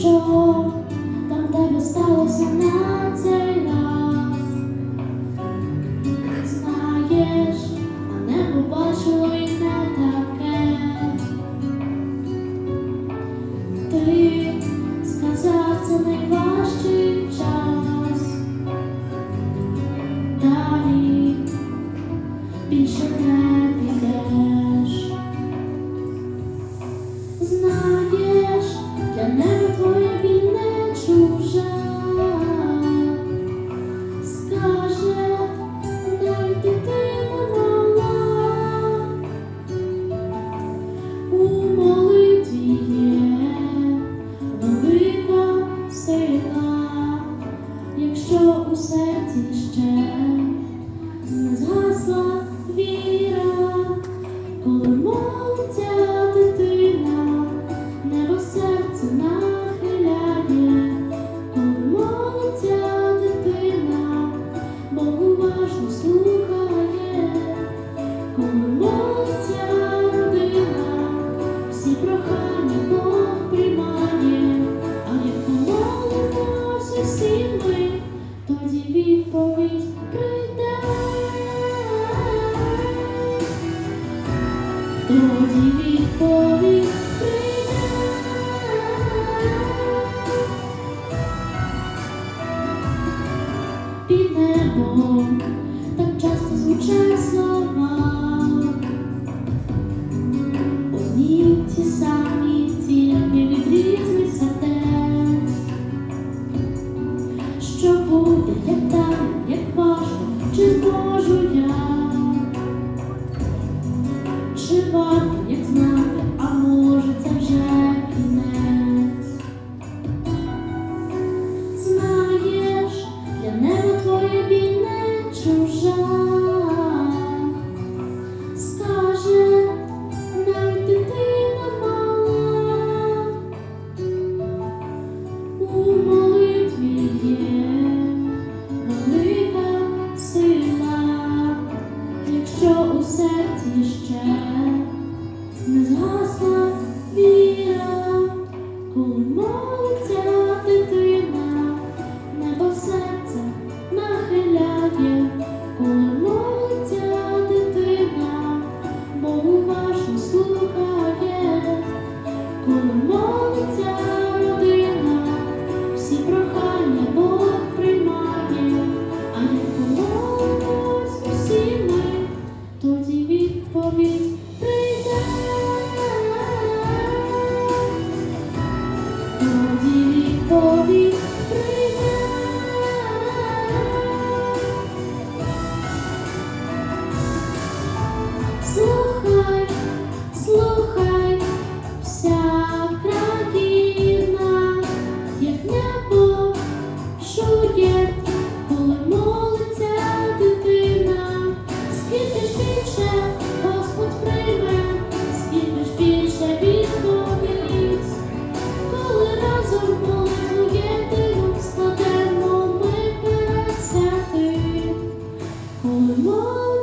що там тебе сталося на цей раз. Знаєш, а не побачило і не таке. Ти сказав, це найважчий час. Далі більше не якщо у серці ще не згасла віра, Тоді відповідь прийде. Під так часто звучать слова. Одні ті самі, тільки від різних сердець. Що буде, як так, як знати, а може це вже кінець? Знаєш, для неба твоя біль не чужа. Скаже, навіть дитина мала. У молитві є велика сила, якщо у серці ще коли молиться дитина, небо серце нахиляє, коли молиться дитина, Бог уважно слухає, коли молиться родина, всі прохання Бог приймає, а як помолимось усі тоді відповідь Коли молиться дитина,